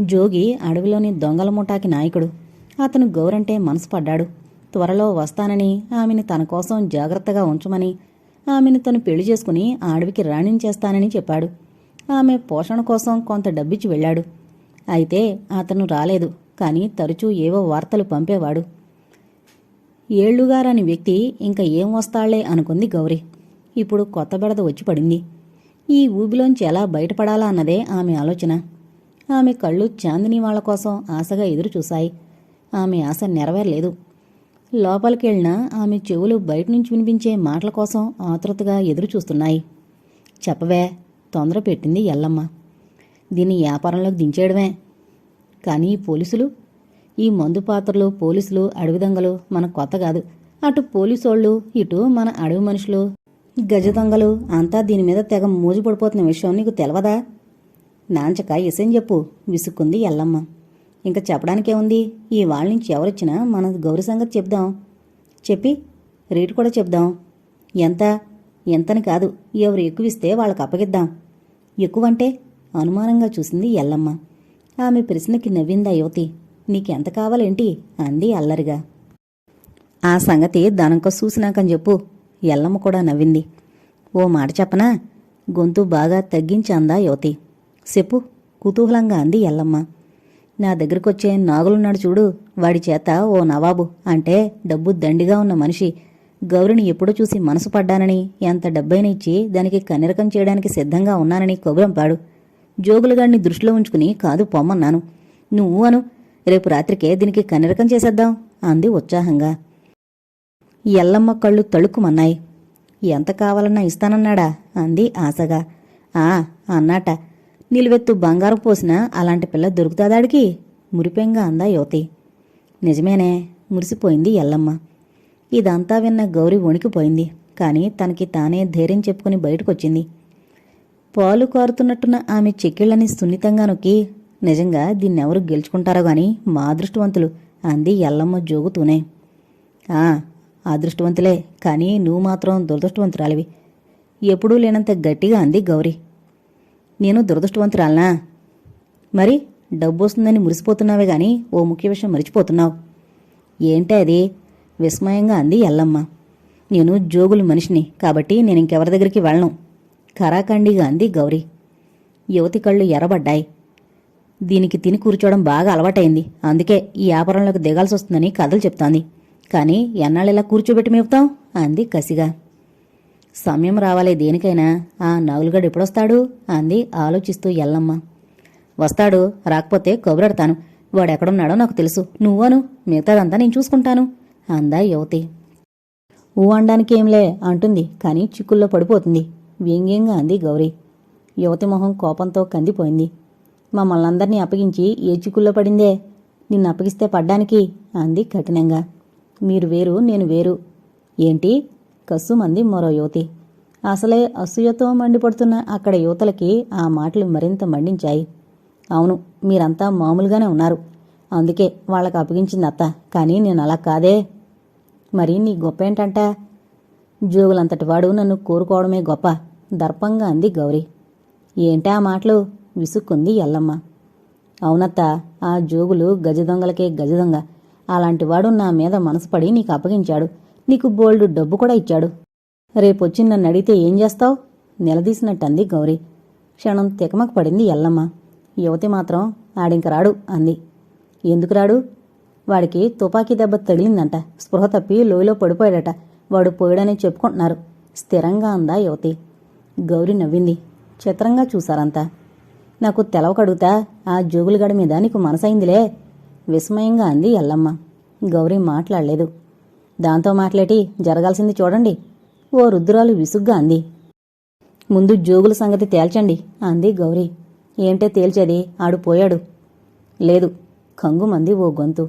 జోగి అడవిలోని దొంగల ముఠాకి నాయకుడు. అతను గౌరంటే మనసు పడ్డాడు త్వరలో వస్తానని ఆమెని తన కోసం జాగ్రత్తగా ఉంచమని ఆమెను తను పెళ్ళి చేసుకుని అడవికి రాణించేస్తానని చెప్పాడు. ఆమె పోషణ కోసం కొంత డబ్బిచ్చి వెళ్ళాడు. అయితే అతను రాలేదు కానీ తరచూ ఏవో వార్తలు పంపేవాడు. ఏళ్ళుగారాని వ్యక్తి ఇంకా ఏం వస్తాళ్ళే అనుకుంది గౌరి. ఇప్పుడు కొత్త బెడద వచ్చి పడింది. ఈ ఊబిలోంచి ఎలా బయటపడాలా అన్నదే ఆమె ఆలోచన. ఆమె కళ్ళు చాందిని వాళ్ళ కోసం ఆశగా ఎదురు చూశాయి ఆమె ఆశ నెరవేరలేదు. లోపలికెళ్ళినా ఆమె చెవులు బయట నుంచి వినిపించే మాటల కోసం ఆతృతగా ఎదురు చూస్తున్నాయి చెప్పవే తొందర పెట్టింది ఎల్లమ్మ. దీన్ని వ్యాపారంలోకి దించేయడమే. కానీ ఈ పోలీసులు? ఈ మందు పాత్రలు పోలీసులు అడవి దొంగలు మన కొత్త కాదు. అటు పోలీసోళ్ళు ఇటు మన అడవి మనుషులు. గజ దొంగలు అంతా దీని మీద తెగ మూజు పడిపోతున్న విషయం నీకు తెలవదా? నాంచక ఇసం చెప్పు విసుక్కుంది ఎల్లమ్మ. ఇంకా చెప్పడానికే ఉంది ఈ వాళ్ళ నుంచి ఎవరొచ్చినా మన గౌరీ సంగతి చెప్దాం. చెప్పి రేటు కూడా చెప్దాం. ఎంత? ఎంతని కాదు ఎవరు ఎక్కువిస్తే వాళ్ళకి అప్పగిద్దాం. ఎక్కువంటే అనుమానంగా చూసింది ఎల్లమ్మ. ఆమె ప్రశ్నకి నవ్విందా యువతి. నీకెంత కావాలేంటి? అంది అల్లరిగా. ఆ సంగతి దనంక చూసినాకని చెప్పు ఎల్లమ్మ కూడా నవ్వింది. ఓ మాట చెప్పనా? గొంతు బాగా తగ్గించి అందా యువతి. చెప్పు కుతూహలంగా అంది ఎల్లమ్మ. నా దగ్గరకొచ్చే నాగులున్నాడు చూడు వాడి చేత ఓ నవాబు అంటే డబ్బు దండిగా ఉన్న మనిషి. గౌరిని ఎప్పుడో చూసి మనసు పడ్డానని ఎంత డబ్బైనా ఇచ్చి దానికి కనిరకం చేయడానికి సిద్ధంగా ఉన్నానని కబురంపాడు జోగులుగాడిని దృష్టిలో ఉంచుకుని కాదు పొమ్మన్నాను. నువ్వు అను రేపు రాత్రికే దీనికి కనిరకం చేసేద్దాం అంది ఉత్సాహంగా. ఎల్లమ్మ కళ్ళు తళుక్కుమన్నాయి ఎంత కావాలన్నా ఇస్తానన్నాడా అంది ఆశగా. ఆ అన్నాట. నిలువెత్తు బంగారం పోసినా అలాంటి పిల్ల దొరుకుతాదాడికి మురిపెంగా అందా యువతి. నిజమేనే మురిసిపోయింది ఎల్లమ్మ. ఇదంతా విన్న గౌరి వణికిపోయింది. కానీ తనకి తానే ధైర్యం చెప్పుకుని బయటకొచ్చింది. పాలు కారుతున్నట్టున్న ఆమె చెక్కిళ్ళని సున్నితంగా నొక్కి నిజంగా దీన్నెవరు గెలుచుకుంటారో గాని మా అదృష్టవంతులు అంది ఎల్లమ్మ జోగుతూనే. ఆ అదృష్టవంతులే కానీ నువ్వు మాత్రం దురదృష్టవంతురాలివి. ఎప్పుడూ లేనంత గట్టిగా అంది గౌరీ. నేను దురదృష్టవంతురాలనా? మరి డబ్బు వస్తుందని మురిసిపోతున్నావే గాని ఓ ముఖ్య విషయం మరిచిపోతున్నావు. ఏంటే అది? విస్మయంగా అంది ఎల్లమ్మ. నేను జోగులు మనిషిని కాబట్టి నేను ఇంకెవరి దగ్గరికి వెళ్ళను. కరాఖండిగా అంది గౌరీ. యువతి కళ్ళు ఎర్రబడ్డాయి. దీనికి తిని కూర్చోవడం బాగా అలవాటైంది. అందుకే ఈ వ్యాపారంలోకి దిగాల్సి వస్తుందని కథలు చెప్తాంది. కానీ ఎన్నాళ్ళు ఇలా కూర్చోబెట్టి మేపుతాం అంది కసిగా. సమయం రావాలే దేనికైనా. ఆ నవలుగడు ఎప్పుడొస్తాడు? అంది ఆలోచిస్తూ ఎల్లమ్మ. వస్తాడు రాకపోతే కబురెడతాను వాడెక్కడున్నాడో నాకు తెలుసు. నువ్వను మిగతాదంతా నేను చూసుకుంటాను అందా యువతి. ఊ అనడానికి ఏంలే అంటుంది. కానీ చిక్కుల్లో పడిపోతుంది. వ్యంగ్యంగా అంది గౌరీ. యువతి మొహం కోపంతో కందిపోయింది. మమ్మల్నందరినీ అప్పగించి ఏ చిక్కుల్లో పడిందే? నిన్ను అప్పగిస్తే పడ్డానికి అంది కఠినంగా. మీరు వేరు నేను వేరు. ఏంటి? కస్సుమంది మరో యువతి. అసలే అసూయతో మండిపడుతున్న అక్కడ యువతలకి ఆ మాటలు మరింత మండించాయి. అవును మీరంతా మామూలుగానే ఉన్నారు. అందుకే వాళ్ళకి అప్పగించింది అత్త. కానీ నేను అలా కాదే. మరి నీ గొప్ప ఏంటంట? జోగులంతటి వాడు నన్ను కోరుకోవడమే గొప్ప. దర్పంగా అంది గౌరీ. ఏంటా ఆ మాటలు? విసుక్కుంది ఎల్లమ్మ. అవునత్త ఆ జోగులు గజదొంగలకే గజదొంగ అలాంటివాడు నా మీద మనసుపడి నీకు అప్పగించాడు. నీకు బోల్డు డబ్బు కూడా ఇచ్చాడు. రేపొచ్చి నన్ను అడిగితే ఏం చేస్తావు? నిలదీసినట్టు గౌరీ. క్షణం తికమక పడింది ఎల్లమ్మ. యువతి మాత్రం ఆడింక రాడు అంది. ఎందుకు రాడు? వాడికి తుపాకీ దెబ్బ తగిలిందంట. స్పృహ తప్పి లోయలో పడిపోయాడట. వాడు పోయాడని చెప్పుకుంటున్నారు. స్థిరంగా అందా యువతి? గౌరి నవ్వింది. చిత్రంగా చూశారంతా. నాకు తెలవకడుగుతా ఆ జోగులుగడ మీద నీకు మనసైందిలే విస్మయంగా అంది ఎల్లమ్మ. గౌరీ మాట్లాడలేదు. దాంతో మాట్లాడి జరగాల్సింది చూడండి. ఓ రుద్రాలు విసుగ్గా అంది. ముందు జోగుల సంగతి తేల్చండి అంది గౌరీ. ఏంటే తేల్చేది? ఆడు పోయాడు. లేదు కంగుమంది ఓ గొంతు.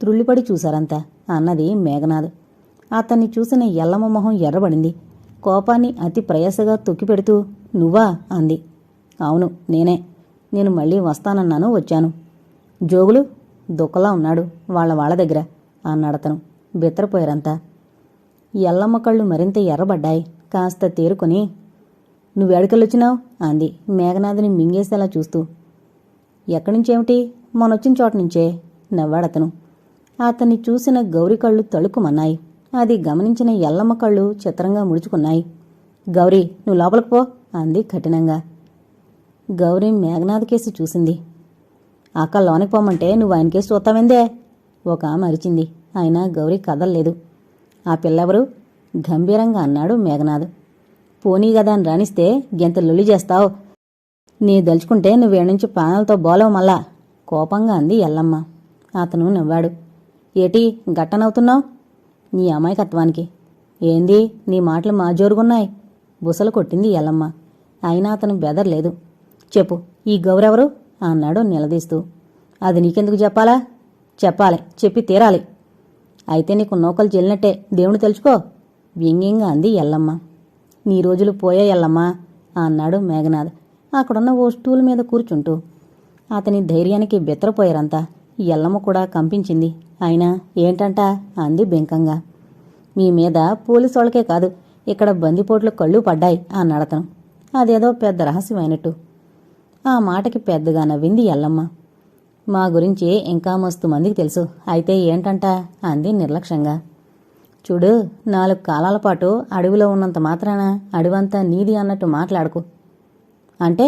త్రుళ్ళిపడి చూశారంతా అన్నది మేఘనాథ్. అతన్ని చూసిన ఎల్లమ్మ మొహం ఎర్రబడింది. కోపాన్ని అతి ప్రయాసగా తొక్కిపెడుతూ నువ్వా? అంది. అవును నేనే. నేను మళ్ళీ వస్తానన్నాను వచ్చాను. జోగులు దుఃఖలా ఉన్నాడు వాళ్ళ వాళ్ళ దగ్గర అన్నాడతను. బిత్తరపోయారంతా. ఎల్లమ్మ కళ్ళు మరింత ఎర్రబడ్డాయి. కాస్త తేరుకొని నువ్వెడకెళ్ళొచ్చినావు అంది మేఘనాథుని మింగేసేలా చూస్తూ. ఎక్కడి నుంచేమిటి మొన్నొచ్చిన చోట నుంచే నవ్వాడతను. అతన్ని చూసిన గౌరి కళ్ళు తళుకుమన్నాయి. అది గమనించిన ఎల్లమ్మ కళ్ళు చిత్రంగా ముడుచుకున్నాయి. గౌరీ నువ్వు లోపలికి పో అంది కఠినంగా. గౌరీ మేఘనాథ్ కేసి చూసింది. అక్క లోనికి పోమంటే నువ్వు ఆయన కేసు చూస్తావేందే? ఒక ఆమె అరిచింది. అయినా గౌరీ కదల్లేదు. ఆ పిల్లెవరు? గంభీరంగా అన్నాడు మేఘనాథ్. పోనీ గదా అని రాణిస్తే గెంత లొలి చేస్తావు? నీ దలుచుకుంటే నువ్వేడి నుంచి ప్రాణాలతో బోలవు మళ్ళా? కోపంగా అంది ఎల్లమ్మ. అతను నవ్వాడు. ఏటి గట్టనవుతున్నావు నీ అమాయకత్వానికి. ఏంది నీ మాటలు మా జోరుగున్నాయి? బుసలు కొట్టింది ఎల్లమ్మ. అయినా అతను బెదర్లేదు. చెప్పు ఈ గౌరెవరు? అన్నాడు నిలదీస్తూ. అది నీకెందుకు చెప్పాలా? చెప్పాలి. చెప్పి తీరాలి. అయితే నీకు నూకలు చెల్లినట్టే. దేవుని తెలుసుకో వ్యంగ్యంగా అంది ఎల్లమ్మ. నీ రోజులు పోయా ఎల్లమ్మ అన్నాడు మేఘనాథ్. అక్కడున్న ఓ స్టూల్ మీద కూర్చుంటూ. అతని ధైర్యానికి బెత్తరపోయారంతా. ఎల్లమ్మ కూడా కంపించింది. అయినా ఏంటంట? అంది బెంకంగా. మీ మీద పోలీసు వాళ్ళకే కాదు ఇక్కడ బందిపోట్లు కళ్ళు పడ్డాయి అన్నాడతను అదేదో పెద్ద రహస్యమైనట్టు. ఆ మాటకి పెద్దగా నవ్వింది ఎల్లమ్మ. మా గురించి ఇంకా మస్తు మందికి తెలుసు. అయితే ఏంటంట? అంది నిర్లక్ష్యంగా. చూడు నాలుగు కాలాల పాటు అడవిలో ఉన్నంత మాత్రాన అడవంతా నీది అన్నట్టు మాట్లాడుకు. అంటే?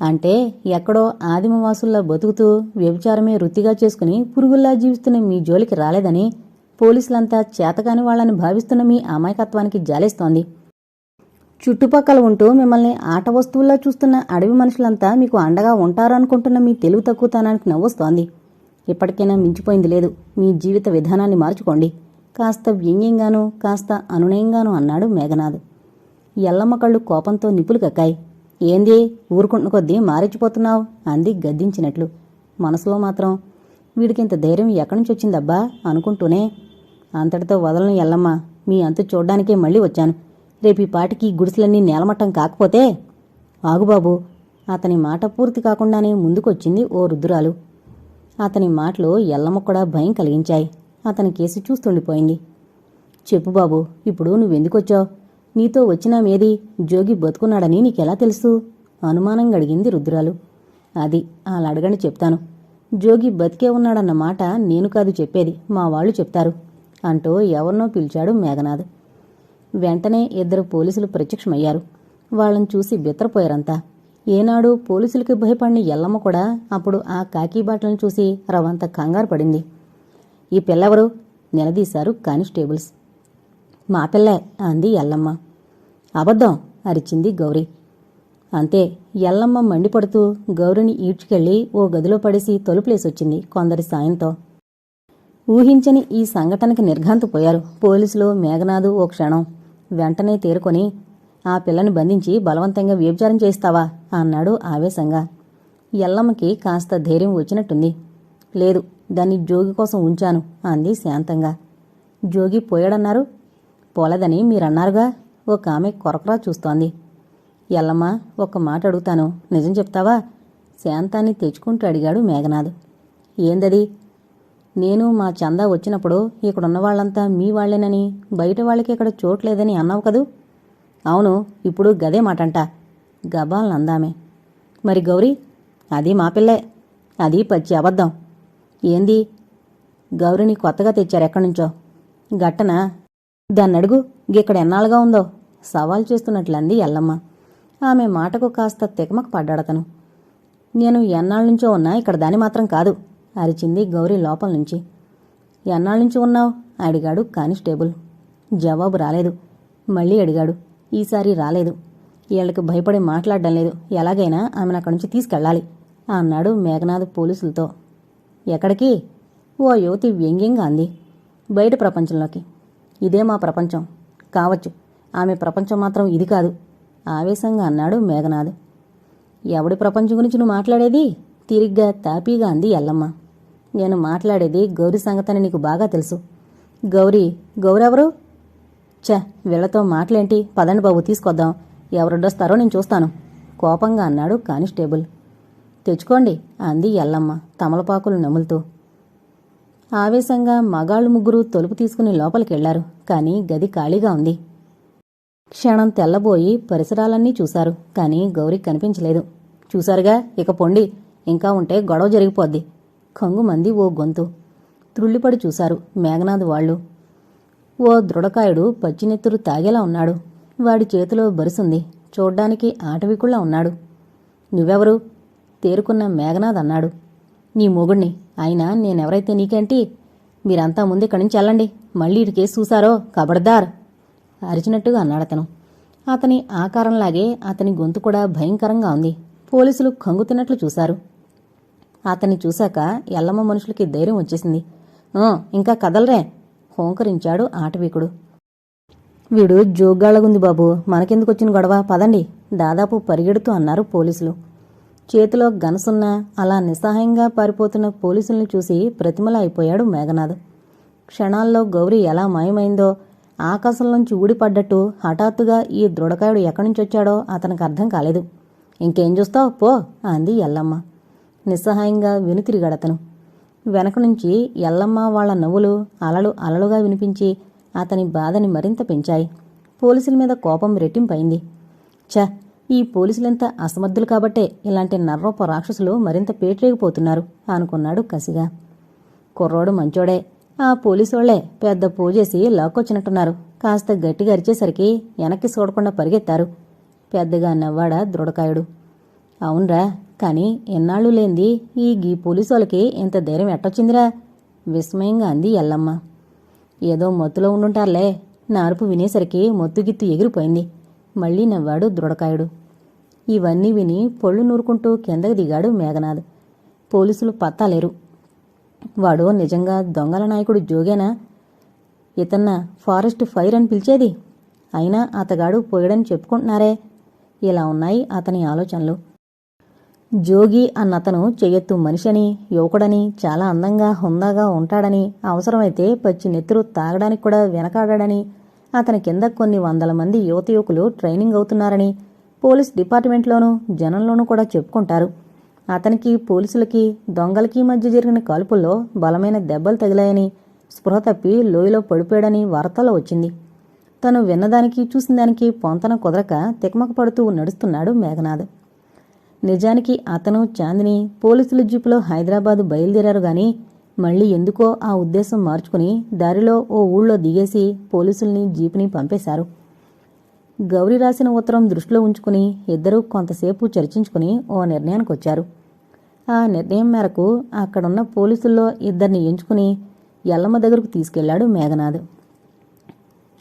అంటే ఎక్కడో ఆదిమవాసుల్లో బతుకుతూ వ్యభిచారమే వృత్తిగా చేసుకుని పురుగుల్లా జీవిస్తున్న మీ జోలికి రాలేదని పోలీసులంతా చేతకాని వాళ్ళని భావిస్తున్న మీ అమాయకత్వానికి జాలేస్తోంది. చుట్టుపక్కల ఉంటూ మిమ్మల్ని ఆట వస్తువుల్లో చూస్తున్న అడవి మనుషులంతా మీకు అండగా ఉంటారనుకుంటున్న మీ తెలివి తక్కువతనానికి నవ్వొస్తోంది. ఇప్పటికైనా మించిపోయింది లేదు. మీ జీవిత విధానాన్ని మార్చుకోండి. కాస్త వ్యంగ్యంగానూ కాస్త అనునయంగానూ అన్నాడు మేఘనాథ్. ఎల్లమ్మ కళ్ళు కోపంతో నిప్పులు కక్కాయి ఏంది? ఊరుకుంటున్న కొద్దీ మారిచిపోతున్నావు అంది గద్దించినట్లు. మనసులో మాత్రం వీడికింత ధైర్యం ఎక్కడి నుంచి వచ్చిందబ్బా అనుకుంటూనే అంతటితో వదలను ఎల్లమ్మ. మీ అంతు చూడ్డానికే మళ్ళీ వచ్చాను. రేపు ఈ పాటికి గుడిసెలన్నీ నేలమట్టం కాకపోతే ఆగుబాబు అతని మాట పూర్తి కాకుండానే ముందుకొచ్చింది ఓ రుద్రాలు. అతని మాటలు ఎల్లమ్మకూడా భయం కలిగించాయి. అతని కేసు చూస్తుండిపోయింది. చెప్పు బాబు ఇప్పుడు నువ్వెందుకొచ్చావు? నీతో వచ్చినామేది జోగి బతుకున్నాడని నీకెలా తెలుసు? అనుమానంగా అడిగింది రుద్రాలు. అది అలా అడగని చెప్తాను. జోగి బతికే ఉన్నాడన్న మాట నేను కాదు చెప్పేది మా వాళ్ళు చెప్తారు అంటూ ఎవరినో పిలిచాడు మేఘనాథ్. వెంటనే ఇద్దరు పోలీసులు ప్రత్యక్షమయ్యారు. వాళ్ళని చూసి బిత్తరపోయారంతా ఏనాడు పోలీసులకి భయపడిన ఎల్లమ్మ కూడా అప్పుడు ఆ కాకీ బాటలను చూసి రవంత కంగారు పడింది. ఈ పిల్లెవరు? నిలదీశారు కానిస్టేబుల్స్. మా పిల్లే అంది ఎల్లమ్మ. అబద్ధం అరిచింది గౌరీ. అంతే ఎల్లమ్మ మండిపడుతూ గౌరిని ఈడ్చుకెళ్ళి ఓ గదిలో పడేసి తలుపులేసొచ్చింది కొందరి సాయంతో. ఊహించని ఈ సంఘటనకి నిర్ఘాంతపోయారు పోలీసులు మేఘనాథు ఓ క్షణం. వెంటనే తేరుకొని ఆ పిల్లని బంధించి బలవంతంగా వ్యభిచారం చేస్తావా అన్నాడు ఆవేశంగా. ఎల్లమ్మకి కాస్త ధైర్యం వచ్చినట్టుంది. లేదు దాన్ని జోగి కోసం ఉంచాను అంది శాంతంగా. జోగి పోయాడన్నారు? పోలేదని మీరన్నారుగా? ఒక ఆమె కొరకరా చూస్తోంది. ఎల్లమ్మ ఒక మాట అడుగుతాను. నిజం చెప్తావా? శాంతాన్ని తెచ్చుకుంటూ అడిగాడు మేఘనాథ్. ఏందది? నేను మా చందా వచ్చినప్పుడు ఇక్కడున్న వాళ్ళంతా మీ వాళ్ళేనని బయట వాళ్ళకి ఇక్కడ చోట్లేదని అన్నావు కదూ? అవును ఇప్పుడు గదే మాటంట. గబాల్ని అందామే. మరి గౌరీ అది మా పిల్లే. అది పచ్చి అబద్ధం. ఏంది? గౌరిని కొత్తగా తెచ్చారు ఎక్కడి నుంచో గట్టనా దాన్నడుగు ఇక్కడ ఎన్నాళ్ళుగా ఉందో. సవాల్ చేస్తున్నట్లంది ఎల్లమ్మ. ఆమె మాటకు కాస్త తెగమకు పడ్డాడతను. నేను ఎన్నాళ్ళ నుంచో ఉన్నా ఇక్కడ దాని మాత్రం కాదు. అరిచింది గౌరీ లోపల నుంచి. ఎన్నాళ్ళ నుంచి ఉన్నావు? అడిగాడు కానిస్టేబుల్. జవాబు రాలేదు. మళ్ళీ అడిగాడు. ఈసారి రాలేదు. వీళ్ళకి భయపడి మాట్లాడడం లేదు. ఎలాగైనా ఆమెను అక్కడి నుంచి తీసుకెళ్ళాలి అన్నాడు మేఘనాథ్ పోలీసులతో. ఎక్కడికి? ఓ యువతి వ్యంగ్యంగా అంది. బయట ప్రపంచంలోకి. ఇదే మా ప్రపంచం. కావచ్చు. ఆమె ప్రపంచం మాత్రం ఇది కాదు ఆవేశంగా అన్నాడు మేఘనాథ్. ఎవడి ప్రపంచం గురించి నువ్వు మాట్లాడేది? తిరిగ్గా తాపీగా అంది ఎల్లమ్మ. నేను మాట్లాడేది గౌరీ సంగతని నీకు బాగా తెలుసు. గౌరీ గౌరెవరు? ఛ వీళ్ళతో మాటలేంటి పదండి బాబు తీసుకొద్దాం. ఎవరొడ్డొస్తారో నేను చూస్తాను. కోపంగా అన్నాడు కానిస్టేబుల్. తెచ్చుకోండి అంది ఎల్లమ్మ తమలపాకులు నములుతూ. ఆవేశంగా మగాళ్ళు ముగ్గురు తలుపు తీసుకుని లోపలికెళ్ళారు కానీ గది ఖాళీగా ఉంది. క్షణం తెల్లబోయి పరిసరాలన్నీ చూశారు కానీ గౌరీ కనిపించలేదు. చూశారుగా? ఇక పొండి ఇంకా ఉంటే గొడవ జరిగిపోద్ది. కంగుమంది ఓ గొంతు. త్రుళ్ళిపడి చూశారు మేఘనాథ్ వాళ్ళు. ఓ దృఢకాయుడు పచ్చినెత్తురు తాగేలా ఉన్నాడు. వాడి చేతిలో బరుసుంది. చూడ్డానికి ఆటవికుళ్ళ ఉన్నాడు. నువ్వెవరు? తేరుకున్న మేఘనాథ్ అన్నాడు. నీ మొగుణ్ణి. అయినా నేనెవరైతే నీకేంటి? మీరంతా ముందు ఇక్కడి నుంచి వెళ్ళండి మళ్ళీ ఇటు కేసు చూసారో కబడ్దార్ అరిచినట్టుగా అన్నాడతను. అతని ఆకారంలాగే అతని గొంతు కూడా భయంకరంగా ఉంది. పోలీసులు కంగుతున్నట్లు చూశారు. అతన్ని చూశాక ఎల్లమ్మ మనుషులకి ధైర్యం వచ్చేసింది. ఇంకా కదలరే హోంకరించాడు ఆటవీకుడు. వీడు జోగ్గాళ్ళగుంది బాబు మనకెందుకొచ్చిన గొడవ? పదండి దాదాపు పరిగెడుతూ అన్నారు పోలీసులు. చేతిలో గనసున్న అలా నిస్సహాయంగా పారిపోతున్న పోలీసుల్ని చూసి ప్రతిమల అయిపోయాడు మేఘనాథ్. క్షణాల్లో గౌరి ఎలా మాయమైందో ఆకాశంలోంచి ఊడిపడ్డట్టు హఠాత్తుగా ఈ దృఢకాయుడు ఎక్కడి నుంచి వచ్చాడో అతనికి అర్థం కాలేదు. ఇంకేం చూస్తావు? పో అంది ఎల్లమ్మ. నిస్సహాయంగా వెనుతిరిగాడతను. వెనక నుంచి ఎల్లమ్మ వాళ్ళ నవ్వులు అలలు అలలుగా వినిపించి అతని బాధని మరింత పెంచాయి. పోలీసుల మీద కోపం రెట్టింపైంది. ఛ ఈ పోలీసులంతా అసమర్థులు కాబట్టే ఇలాంటి నర్రపు రాక్షసులు మరింత పేటరేగిపోతున్నారు అనుకున్నాడు కసిగా. కుర్రోడు మంచోడే. ఆ పోలీసోళ్ళే పెద్ద పూజేసి లాక్కొచ్చినట్టున్నారు. కాస్త గట్టిగా అరిచేసరికి వెనక్కి చూడకుండా పరిగెత్తారు. పెద్దగా నవ్వాడా దృఢకాయుడు. అవునరా కానీ ఎన్నాళ్ళు లేంది? ఈ గీ పోలీసోళ్ళకి ఇంత ధైర్యం ఎట్టొచ్చిందిరా? విస్మయంగా అంది ఎల్లమ్మ. ఏదో మత్తులో ఉండుంటారులే. నా అరుపు వినేసరికి మత్తుగిత్తు ఎగిరిపోయింది. మళ్ళీ నవ్వాడు దృఢకాయుడు. ఇవన్నీ విని పొళ్ళు నూరుకుంటూ కిందకి దిగాడు మేఘనాథ్. పోలీసులు పత్తాలేరు. వాడు నిజంగా దొంగల నాయకుడు జోగేనా? ఇతన్న ఫారెస్ట్ ఫైర్ అని పిలిచేది? అయినా అతగాడు పోయడని చెప్పుకుంటున్నారే. ఇలా ఉన్నాయి అతని ఆలోచనలు. జోగి అన్నతను చెయ్యెత్తు మనిషని యువకుడని చాలా అందంగా హుందాగా ఉంటాడని అవసరమైతే పచ్చి నెత్తురు తాగడానికి కూడా వెనకాడాడని అతని కింద కొన్ని వందల మంది యువత యువకులు ట్రైనింగ్ అవుతున్నారని పోలీస్ డిపార్ట్మెంట్లోనూ జనంలోనూ కూడా చెప్పుకుంటారు. అతనికి పోలీసులకి దొంగలకి మధ్య జరిగిన కాల్పుల్లో బలమైన దెబ్బలు తగిలాయని స్పృహ తప్పి లోయలో పడిపోయాడని వార్తలో వచ్చింది. తను విన్నదానికి చూసిన దానికి పొంతన కుదరక తికమక పడుతూ నడుస్తున్నాడు మేఘనాథ్. నిజానికి అతను చాందిని పోలీసుల జీపులో హైదరాబాద్ బయలుదేరారు గాని మళ్ళీ ఎందుకో ఆ ఉద్దేశం మార్చుకుని దారిలో ఓ ఊళ్ళో దిగేసి పోలీసుల్ని జీపుని పంపేశారు. గౌరీ రాసిన ఉత్తరం దృష్టిలో ఉంచుకుని ఇద్దరూ కొంతసేపు చర్చించుకుని ఓ నిర్ణయానికి వచ్చారు ఆ నిర్ణయం మేరకు అక్కడున్న పోలీసుల్లో ఇద్దరిని ఎంచుకుని ఎల్లమ్మ దగ్గరకు తీసుకెళ్ళాడు మేఘనాథ్.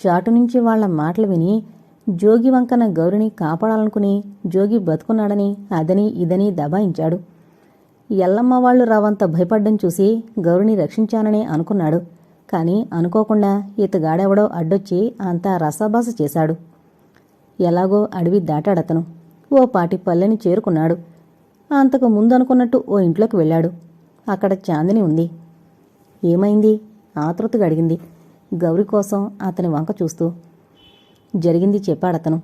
చాటు నుంచి వాళ్ళ మాటలు విని జోగి వంకన గౌరిని కాపాడాలనుకుని జోగి బతుకున్నాడని అదని ఇదని దబాయించాడు. ఎల్లమ్మ వాళ్ళు రావంత భయపడ్డం చూసి గౌరిని రక్షించానని అనుకున్నాడు. కాని అనుకోకుండా ఇతగాడెవడో అడ్డొచ్చి అంతా రసాభాస చేశాడు. ఎలాగో అడవి దాటాడతను. ఓ పాటి పల్లెని చేరుకున్నాడు. అంతకు ముందు అనుకున్నట్టు ఓ ఇంట్లోకి వెళ్ళాడు. అక్కడ చాందిని ఉంది. ఏమైంది? ఆతృతగా అడిగింది. గౌరి కోసం అతని వంక చూస్తూ జరిగింది చెప్పాడతను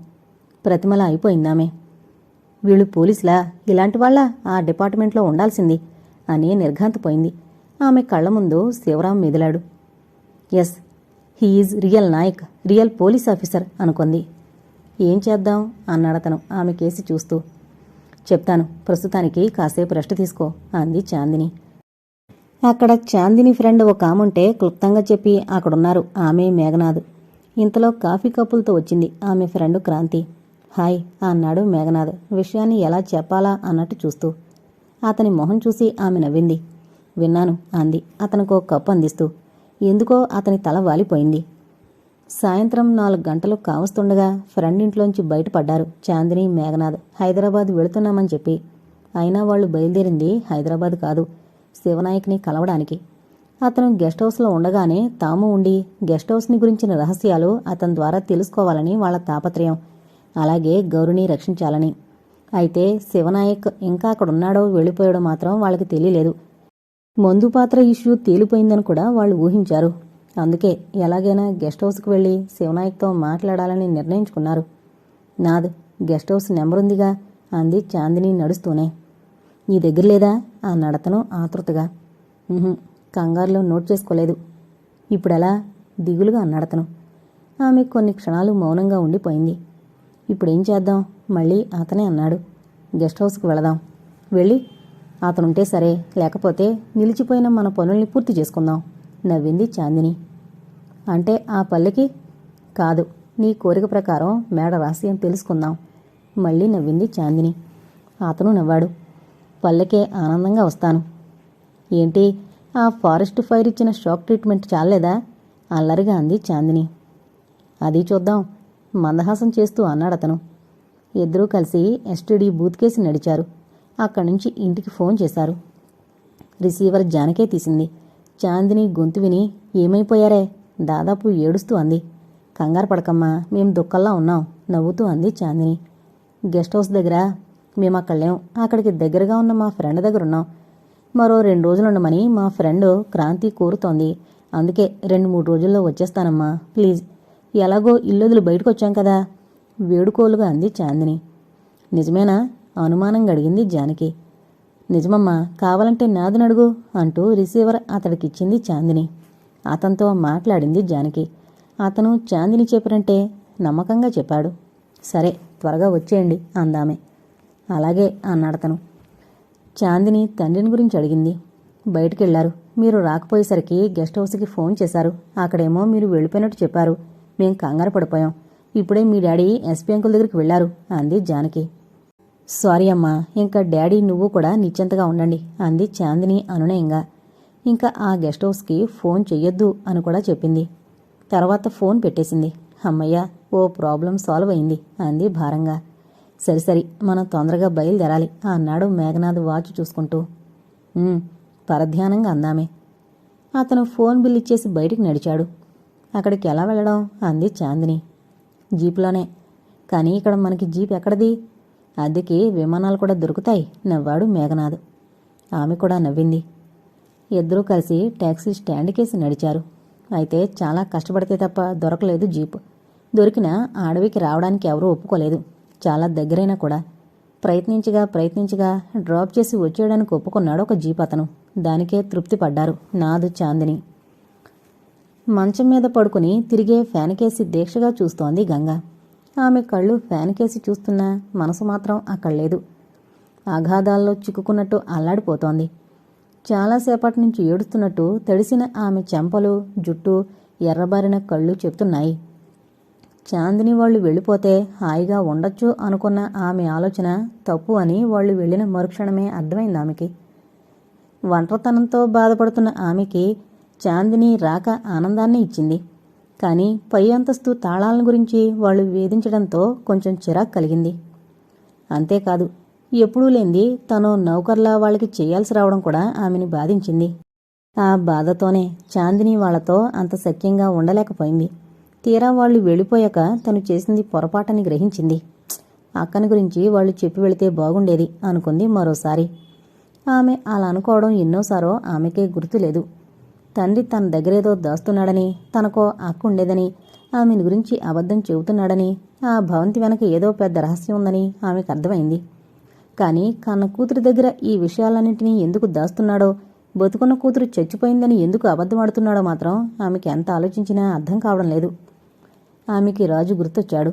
ప్రతిమల అయిపోయిందామే. వీళ్ళు పోలీసులా? ఇలాంటి వాళ్ళ ఆ డిపార్ట్మెంట్లో ఉండాల్సింది అని నిర్ఘాంతపోయింది ఆమె కళ్ళ ముందు Sivaram మెదిలాడు. Yes he is real Nayak real police officer అనుకుంది. ఏం చేద్దాం? అన్నాడతను ఆమె కేసి చూస్తూ. చెప్తాను ప్రస్తుతానికి కాసేపు రెస్ట్ తీసుకో అంది చాందిని. అక్కడ చాందిని ఫ్రెండ్ ఒక ఆముంటే క్లుప్తంగా చెప్పి అక్కడున్నారు ఆమె మేఘనాథ్. ఇంతలో కాఫీ కప్పులతో వచ్చింది ఆమె ఫ్రెండ్ క్రాంతి. హాయ్ అన్నాడు మేఘనాథ్. విషయాన్ని ఎలా చెప్పాలా అన్నట్టు చూస్తూ. అతని మొహం చూసి ఆమె నవ్వింది. విన్నాను అంది. అతనికో కప్పు అందిస్తూ. ఎందుకో అతని తల వాలిపోయింది. సాయంత్రం నాలుగు గంటలు కావస్తుండగా ఫ్రెండ్ ఇంట్లోంచి బయటపడ్డారు చాందిని మేఘనాథ్. హైదరాబాద్ వెళుతున్నామని చెప్పి. అయినా వాళ్ళు బయలుదేరింది హైదరాబాద్ కాదు శివనాయక్ని కలవడానికి. అతను గెస్ట్ హౌస్లో ఉండగానే తాము ఉండి గెస్ట్ హౌస్ని గురించిన రహస్యాలు అతని ద్వారా తెలుసుకోవాలని వాళ్ళ తాపత్రయం. అలాగే గౌరిని రక్షించాలని. అయితే శివనాయక్ ఇంకా అక్కడున్నాడో వెళ్ళిపోయాడో మాత్రం వాళ్ళకి తెలియలేదు. మందు పాత్ర ఇష్యూ తేలిపోయిందని కూడా వాళ్ళు ఊహించారు. అందుకే ఎలాగైనా గెస్ట్ హౌస్కి వెళ్ళి శివనాయక్తో మాట్లాడాలని నిర్ణయించుకున్నారు. నాద్ గెస్ట్ హౌస్ నెంబర్ ఉందిగా అంది చాందిని నడుస్తూనే. నీ దగ్గర లేదా? అన్నాడతను ఆతృతగా. కంగారులో నోట్ చేసుకోలేదు. ఇప్పుడెలా దిగులుగా అన్నాడతను ఆమె కొన్ని క్షణాలు మౌనంగా ఉండిపోయింది. ఇప్పుడేం చేద్దాం? మళ్ళీ అతనే అన్నాడు. గెస్ట్ హౌస్కి వెళదాం. వెళ్ళి అతనుంటే సరే లేకపోతే నిలిచిపోయిన మన పనుల్ని పూర్తి చేసుకుందాం నవ్వింది చాందిని. అంటే ఆ పల్లెకి? కాదు నీ కోరిక ప్రకారం మేడ రహస్యం తెలుసుకుందాం మళ్ళీ నవ్వింది చాందిని. అతను నవ్వాడు. పల్లెకే ఆనందంగా వస్తాను. ఏంటి? ఆ ఫారెస్ట్ ఫైర్ ఇచ్చిన షాక్ ట్రీట్మెంట్ చాలేదా? అల్లరిగా అంది చాందిని. అది చూద్దాం. మందహాసం చేస్తూ అన్నాడు అతను ఇద్దరూ కలిసి ఎస్టీడీ బూత్ కేసు నడిచారు. అక్కడి నుంచి ఇంటికి ఫోన్ చేశారు. రిసీవర్ జానకే తీసింది. చాందిని గొంతు విని ఏమైపోయారే? దాదాపు ఏడుస్తూ అంది. కంగారు పడకమ్మా మేం దుఃఖంలా ఉన్నాం నవ్వుతూ అంది చాందిని. గెస్ట్ హౌస్ దగ్గర మేము అక్కడ లేం అక్కడికి దగ్గరగా ఉన్న మా ఫ్రెండ్ దగ్గర ఉన్నాం మరో రెండు రోజులు ఉండమని మా ఫ్రెండ్ క్రాంతి కోరుతోంది. అందుకే రెండు మూడు రోజుల్లో వచ్చేస్తానమ్మా ప్లీజ్. ఎలాగో ఇల్లొదులు బయటకు వచ్చాం కదా వేడుకోలుగా అంది చాందిని. నిజమేనా? అనుమానంగా అడిగింది జానకి. నిజమమ్మా కావాలంటే నాదునడుగు అంటూ రిసీవర్ అతడికిచ్చింది చాందిని. అతనితో మాట్లాడింది జానకి. అతను చాందిని చెప్పినంటే నమ్మకంగా చెప్పాడు. సరే త్వరగా వచ్చేయండి అందామే. అలాగే అన్నాడతను. చాందిని తండ్రిని గురించి అడిగింది. బయటికెళ్ళారు. మీరు రాకపోయేసరికి గెస్ట్ హౌస్కి ఫోన్ చేశారు. అక్కడేమో మీరు వెళ్ళిపోయినట్టు చెప్పారు. మేం కంగారు పడిపోయాం. ఇప్పుడే మీ డాడీ ఎస్పీ అంకుల్ దగ్గరికి వెళ్ళారు అంది జానకి. సారీ అమ్మా ఇంకా డాడీ నువ్వు కూడా నిశ్చింతగా ఉండండి అంది చాందిని అనునయంగా. ఇంకా ఆ గెస్ట్ హౌస్కి ఫోన్ చెయ్యొద్దు అని కూడా చెప్పింది. తర్వాత ఫోన్ పెట్టేసింది. అమ్మయ్య ఓ ప్రాబ్లం సాల్వ్ అయింది అంది భారంగా. సరి సరి మనం తొందరగా బయలుదేరాలి అన్నాడు మేఘనాథ్ వాచ్ చూసుకుంటూ. పరధ్యానంగా అందామే. అతను ఫోన్ బిల్ ఇచ్చేసి బయటికి నడిచాడు. అక్కడికి ఎలా వెళ్ళడం? అంది చాందిని. జీప్లోనే. కానీ ఇక్కడ మనకి జీప్ ఎక్కడది? అద్దెకి విమానాలు కూడా దొరుకుతాయి నవ్వాడు మేఘనాథ్. ఆమె కూడా నవ్వింది. ఇద్దరూ కలిసి ట్యాక్సీ స్టాండ్కేసి నడిచారు. అయితే చాలా కష్టపడితే తప్ప దొరకలేదు జీప్. దొరికినా అడవికి రావడానికి ఎవరూ ఒప్పుకోలేదు. చాలా దగ్గరైనా కూడా ప్రయత్నించగా ప్రయత్నించగా డ్రాప్ చేసి వచ్చేయడానికి ఒప్పుకున్నాడు ఒక జీప్ అతను. దానికే తృప్తి పడ్డారు నాదు చాందిని. మంచం మీద పడుకుని తిరిగే ఫ్యాన్కేసి దీక్షగా చూస్తోంది గంగ. ఆమె కళ్ళు ఫ్యాన్కేసి చూస్తున్నా మనసు మాత్రం అక్కడ లేదు. అగాధాల్లో చిక్కుకున్నట్టు అల్లాడిపోతోంది. చాలాసేపటి నుంచి ఏడుస్తున్నట్టు తడిసిన ఆమె చెంపలు జుట్టు ఎర్రబారిన కళ్ళు చెప్తున్నాయి. చాందిని వాళ్ళు వెళ్ళిపోతే హాయిగా ఉండొచ్చు అనుకున్న ఆమె ఆలోచన తప్పు అని వాళ్ళు వెళ్ళిన మరుక్షణమే అర్థమైంది ఆమెకి. ఒంటరితనంతో బాధపడుతున్న ఆమెకి చాందిని రాక ఆనందాన్ని ఇచ్చింది. కానీ పై అంతస్తు తాళాలను గురించి వాళ్ళు వేధించడంతో కొంచెం చిరాకు కలిగింది. అంతేకాదు ఎప్పుడూ లేనిది తను నౌకర్లా వాళ్ళకి చేయాల్సి రావడం కూడా ఆమెని బాధించింది. ఆ బాధతోనే చాందిని వాళ్ళతో అంత సఖ్యంగా ఉండలేకపోయింది. తీరా వాళ్ళు వెళ్ళిపోయాక తను చేసింది పొరపాటని గ్రహించింది. అక్కని గురించి వాళ్ళు చెప్పి వెళితే బాగుండేది అనుకుంది మరోసారి. ఆమె అలా అనుకోవడం ఎన్నోసారో ఆమెకే గుర్తులేదు తండ్రి తన దగ్గరేదో దాస్తున్నాడని తనకో అక్క ఉండేదని ఆమెను గురించి అబద్ధం చెబుతున్నాడని ఆ భవంతి వెనక ఏదో పెద్ద రహస్యం ఉందని ఆమెకు అర్థమైంది. కానీ కన్న కూతురు దగ్గర ఈ విషయాలన్నింటినీ ఎందుకు దాస్తున్నాడో బతుకున్న కూతురు చచ్చిపోయిందని ఎందుకు అబద్ధమాడుతున్నాడో మాత్రం ఆమెకి ఎంత ఆలోచించినా అర్థం కావడం లేదు. ఆమెకి రాజు గుర్తొచ్చాడు.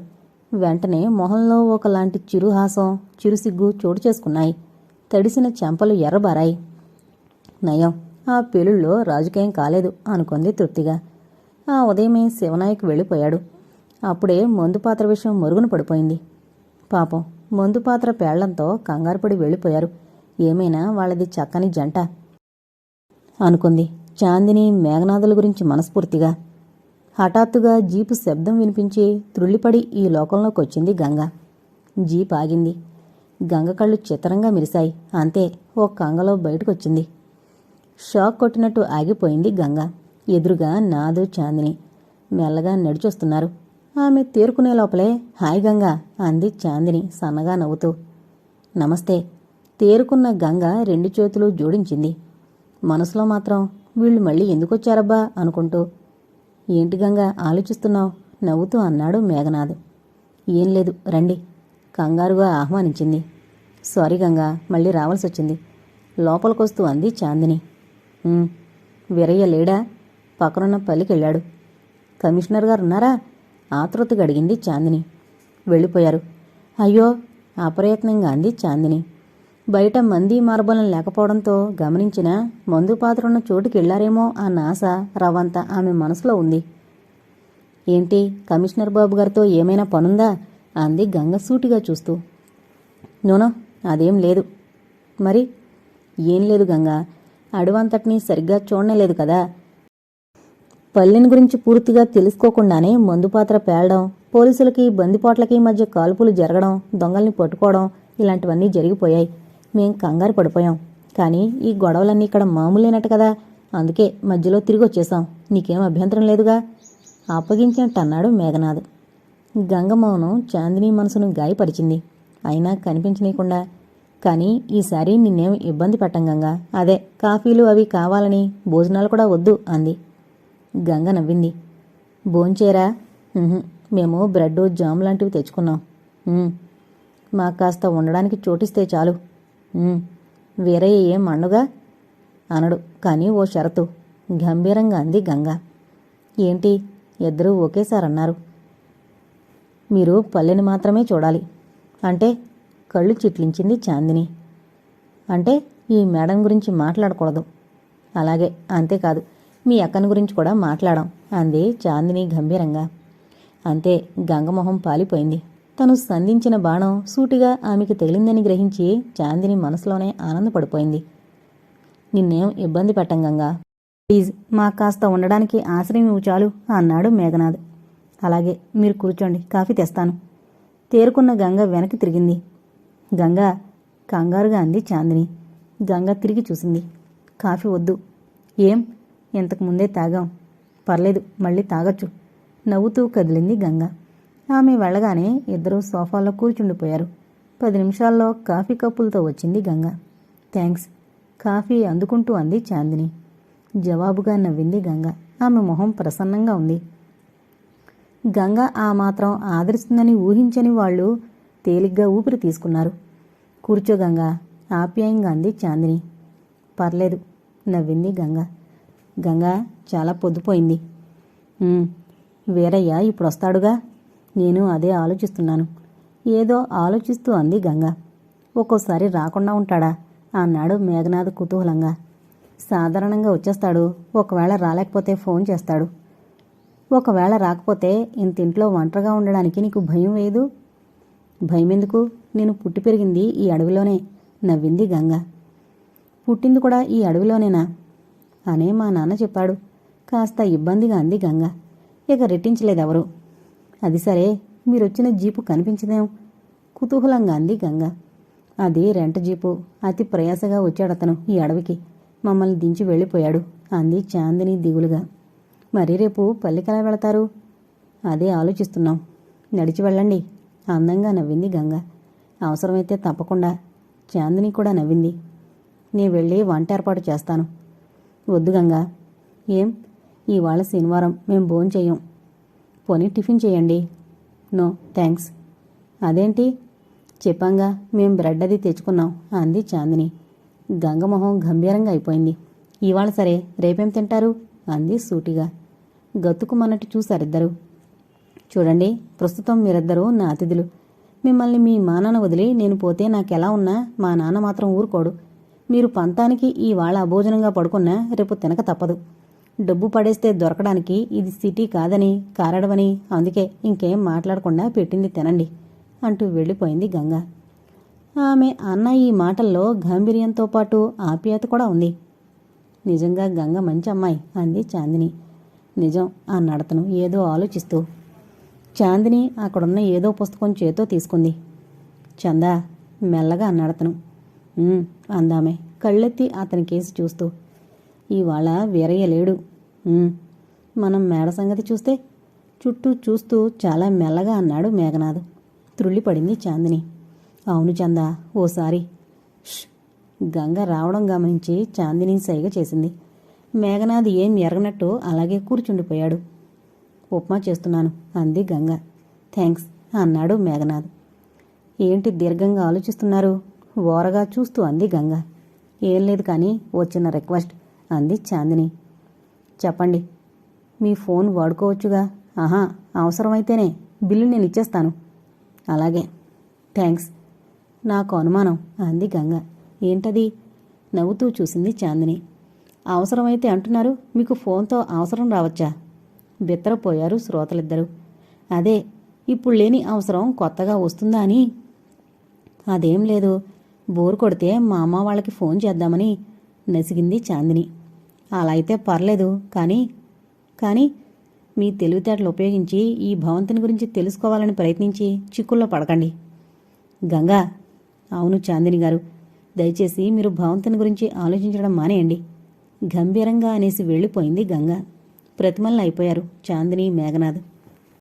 వెంటనే మొహంలో ఒకలాంటి చిరుహాసం చిరుసిగ్గు చోటు చేసుకున్నాయి. తడిసిన చెంపలు ఎర్రబారాయి. నయం ఆ పెళ్ళిళ్ళో రాజుకేం కాలేదు అనుకుంది తృప్తిగా. ఆ ఉదయమే శివనాయక్ వెళ్ళిపోయాడు. అప్పుడే మందు పాత్ర విషయం మరుగున పడిపోయింది. పాపం మందు పాత్ర పేళ్ళంతో కంగారుపడి వెళ్ళిపోయారు. ఏమైనా వాళ్ళది చక్కని జంట అనుకుంది చాందిని మేఘనాథుల గురించి మనస్ఫూర్తిగా. హఠాత్తుగా జీపు శబ్దం వినిపించి త్రుళ్ళిపడి ఈ లోకంలోకి వచ్చింది గంగ. జీప్ ఆగింది గంగ కళ్ళు చిత్రంగా మెరిశాయి. అంతే ఓ కంగలో బయటకొచ్చింది. షాక్ కొట్టినట్టు ఆగిపోయింది గంగ. ఎదురుగా నాదు చాందిని. మెల్లగా నడిచొస్తున్నారు. ఆమె తేరుకునే లోపలే హాయ్ గంగ అంది చాందిని సన్నగా నవ్వుతూ. నమస్తే. తేరుకున్న గంగ రెండు చేతులు జోడించింది. మనసులో మాత్రం వీళ్ళు మళ్ళీ ఎందుకొచ్చారబ్బా అనుకుంటూ ఏంటి గంగ ఆలోచిస్తున్నావు? నవ్వుతూ అన్నాడు మేఘనాథ్. ఏం లేదు రండి. కంగారుగా ఆహ్వానించింది. సారీ గంగా మళ్ళీ రావాల్సి వచ్చింది లోపలికొస్తూ అంది చాందిని. వీరయ్య లేడా? పక్కనున్న పల్లికెళ్ళాడు. కమిషనర్ గారు ఉన్నారా ఆతృతగా అడిగింది చాందిని. వెళ్ళిపోయారు. అయ్యో అప్రయత్నంగా అంది చాందిని. బయట మంది మార్బలం లేకపోవడంతో గమనించిన మందు పాత్రున్న చోటుకి అన్న ఆశ రవంత ఆమె మనసులో ఉంది. ఏంటి కమిషనర్ బాబు గారితో ఏమైనా పనుందా? అంది గంగ సూటిగా చూస్తూ. నూనో అదేం లేదు. మరి? ఏం లేదు గంగ. అడవంతటినీ సరిగ్గా చూడలేదు కదా? పల్లెని గురించి పూర్తిగా తెలుసుకోకుండానే మందుపాత్ర పేలడం పోలీసులకి బందిపోట్లకి మధ్య కాల్పులు జరగడం దొంగల్ని పట్టుకోవడం ఇలాంటివన్నీ జరిగిపోయాయి. మేం కంగారు పడిపోయాం. కానీ ఈ గొడవలన్నీ ఇక్కడ మామూలేనట్టు కదా. అందుకే మధ్యలో తిరిగి వచ్చేసాం నీకేం అభ్యంతరం లేదుగా. అప్పగించినట్టు అన్నాడు మేఘనాథ్. గంగమౌనం చాందిని మనసును గాయపరిచింది. అయినా కనిపించనీయకుండా. కానీ ఈసారి నిన్నేం ఇబ్బంది పెట్టం గంగా. అదే కాఫీలు అవి కావాలని భోజనాలు కూడా వద్దు అంది. గంగ నవ్వింది. భోంచేరా? మేము బ్రెడ్ జామ్ లాంటివి తెచ్చుకున్నాం. మాకు కాస్త ఉండడానికి చోటిస్తే చాలు. వీరయ్య వేరే ఏం మండుగా అనడు. కానీ ఓ షరతు. గంభీరంగా అంది గంగ. ఏంటి? ఇద్దరూ ఒకేసారి అన్నారు మీరు పల్లెని మాత్రమే చూడాలి. అంటే కళ్ళు చిట్లించింది చాందిని. అంటే ఈ మేడం గురించి మాట్లాడకూడదు. అలాగే అంతేకాదు. మీ అక్కని గురించి కూడా మాట్లాడాం అంది చాందిని గంభీరంగా. అంతే గంగమొహం పాలిపోయింది. తను సంధించిన బాణం సూటిగా ఆమెకి తగిలిందని గ్రహించి చాందిని మనసులోనే ఆనందపడిపోయింది. నిన్నేం ఇబ్బంది పెట్టంగంగా ప్లీజ్ మా కాస్త ఉండడానికి ఆశ్రయం ఇవ్వు చాలు అన్నాడు మేఘనాథ్. అలాగే మీరు కూర్చోండి కాఫీ తెస్తాను. తేరుకున్న గంగ వెనక్కి తిరిగింది. గంగ కంగారుగా అంది చాందిని. గంగ తిరిగి చూసింది. కాఫీ వద్దు. ఏం? ఇంతకు ముందే తాగాం. పర్లేదు మళ్ళీ తాగొచ్చు నవ్వుతూ కదిలింది గంగ. ఆమె వెళ్ళగానే ఇద్దరూ సోఫాలో కూర్చుండిపోయారు. పది నిమిషాల్లో కాఫీ కప్పులతో వచ్చింది గంగ. థ్యాంక్స్ కాఫీ అందుకుంటూ అంది చాందిని. జవాబుగా నవ్వింది గంగ. ఆమె మొహం ప్రసన్నంగా ఉంది. గంగ ఆ మాత్రం ఆదరిస్తుందని ఊహించని వాళ్ళు తేలిగ్గా ఊపిరి తీసుకున్నారు. కూర్చో గంగ. ఆప్యాయంగా అంది చాందిని. పర్లేదు నవ్వింది గంగ. గంగ చాలా పొద్దుపోయింది. వీరయ్య ఇప్పుడు వస్తాడుగా నేను అదే ఆలోచిస్తున్నాను. ఏదో ఆలోచిస్తూ అంది గంగ. ఒక్కోసారి రాకుండా ఉంటాడా? అన్నాడు మేఘనాథ్ కుతూహలంగా. సాధారణంగా వచ్చేస్తాడు. ఒకవేళ రాలేకపోతే ఫోన్ చేస్తాడు. ఒకవేళ రాకపోతే ఇంతింట్లో ఒంటరిగా ఉండడానికి నీకు భయం వేయదు? భయం ఎందుకు నేను పుట్టి పెరిగింది ఈ అడవిలోనే నవ్వింది గంగ. పుట్టింది కూడా ఈ అడవిలోనేనా? అనే మా నాన్న చెప్పాడు. కాస్త ఇబ్బందిగా అంది గంగ. ఇక రెట్టించలేదెవరు? అది సరే మీరొచ్చిన జీపు కనిపించదేం కుతూహలంగా అంది గంగ. అది రెంట జీపు. అతి ప్రయాసగా వచ్చాడతను ఈ అడవికి. మమ్మల్ని దించి వెళ్ళిపోయాడు అంది చాందిని దిగులుగా. మరి రేపు పల్లెకెలా వెళతారు? అదే ఆలోచిస్తున్నాం. నడిచి వెళ్ళండి అందంగా నవ్వింది గంగ. అవసరమైతే తప్పకుండా. చాందిని కూడా నవ్వింది. నేను వెళ్ళి వంట ఏర్పాటు చేస్తాను. వద్దు గంగా. ఏం? ఇవాళ శనివారం. మేం భోంచెయ్యం పోనీ టిఫిన్ చేయండి. నో థ్యాంక్స్ అదేంటి? చెప్పంగా మేం బ్రెడ్ అది తెచ్చుకున్నాం అంది చాందిని. గంగమొహం గంభీరంగా అయిపోయింది. ఇవాళ సరే రేపేం తింటారు? అంది సూటిగా. గతుకుమన్నట్టు చూశారిద్దరు. చూడండి ప్రస్తుతం మీరిద్దరూ నా అతిథులు. మిమ్మల్ని మీ మా నాన్న వదిలి నేను పోతే నాకెలా ఉన్నా మా నాన్న మాత్రం ఊరుకోడు. మీరు పంతానికి ఇవాళ అభోజనంగా పడుకున్నా రేపు తినక తప్పదు. డబ్బు పడేస్తే దొరకడానికి ఇది సిటీ కాదని కారడవని అందుకే ఇంకేం మాట్లాడకుండా పెట్టింది తినండి అంటూ వెళ్ళిపోయింది గంగ. ఆమె అన్న ఈ మాటల్లో గాంభీర్యంతో పాటు ఆప్యాయత కూడా ఉంది. నిజంగా గంగ మంచి అమ్మాయి అంది చాందిని. నిజం ఆ నడతను ఏదో ఆలోచిస్తూ. చాందిని అక్కడున్న ఏదో పుస్తకం చేతో తీసుకుంది. చందా మెల్లగా అన్నాడతను అందామే అందామె. కళ్ళెత్తి అతని కేసి చూస్తూ. ఇవాళ వీరయ్య లేడు. మనం మేడ సంగతి చూస్తే చుట్టూ చూస్తూ చాలా మెల్లగా అన్నాడు మేఘనాథ్. త్రుళ్ళిపడింది చాందిని. అవును చందా ఓసారి. గంగ రావడం గమనించి చాందిని సైగ చేసింది. మేఘనాథ్ ఏం ఎరగనట్టు అలాగే కూర్చుండిపోయాడు. ఉప్మా చేస్తున్నాను అంది గంగ. థ్యాంక్స్ అన్నాడు మేఘనాథ్. ఏంటి దీర్ఘంగా ఆలోచిస్తున్నారు? ఓరగా చూస్తూ అంది గంగ. ఏం లేదు కానీ వచ్చిన రిక్వెస్ట్. అంది చాందిని. చెప్పండి మీ ఫోన్ వాడుకోవచ్చుగా? ఆహా అవసరమైతేనే బిల్లు నేను ఇచ్చేస్తాను. అలాగే థ్యాంక్స్ నాకు అనుమానం అంది గంగ. ఏంటది? నవ్వుతూ చూసింది చాందిని. అవసరమైతే అంటున్నారు మీకు ఫోన్తో అవసరం రావచ్చా? బిత్తరపోయారు శ్రోతలిద్దరూ. అదే ఇప్పుడు లేని అవసరం కొత్తగా వస్తుందా అని? అదేం లేదు బోర్ కొడితే మా అమ్మ వాళ్ళకి ఫోన్ చేద్దామని నసిగింది చాందిని. అలా అయితే పర్లేదు కానీ కానీ మీ తెలివితేటలు ఉపయోగించి ఈ భవంతిని గురించి తెలుసుకోవాలని ప్రయత్నించి చిక్కుల్లో పడకండి. గంగా అవును చాందిని గారు దయచేసి మీరు భవంతుని గురించి ఆలోచించడం మానేయండి. గంభీరంగా అనేసి వెళ్ళిపోయింది గంగ. ప్రతిమల్ని అయిపోయారు చాందిని మేఘనాథ్.